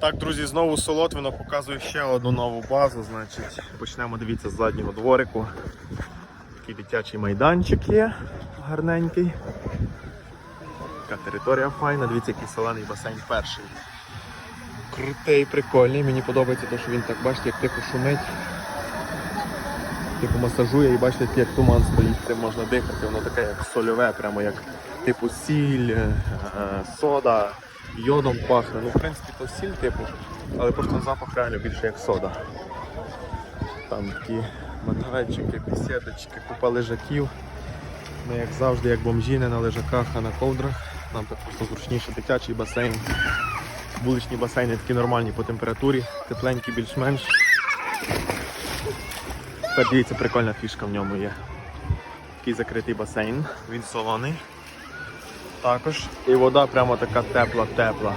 Так, друзі, знову Солотвино показує ще одну нову базу. Значить, почнемо дивіться з заднього дворику. Такий дитячий майданчик є гарненький. Така територія файна, дивіться, який солений басейн перший. Крутий, прикольний. Мені подобається те, що він так, бачите, як тихо шумить. Типу масажує і бачите, як туман стоїть, цим можна дихати. Воно таке як сольове, прямо як типу сіль, е, е, сода, йодом пахне. Ну, в принципі, то сіль, типу, але просто запах реально більше як сода. Там такі мангальчики, бесідочки, купа лежаків. Ми як завжди, як бомжі, не на лежаках, а на ковдрах. Нам так просто зручніше дитячий басейн. Вуличні басейни такі нормальні по температурі, тепленькі більш-менш. Тепер дивіться, прикольна фішка в ньому є. Такий закритий басейн, він солоний. Також. І вода прямо така тепла-тепла.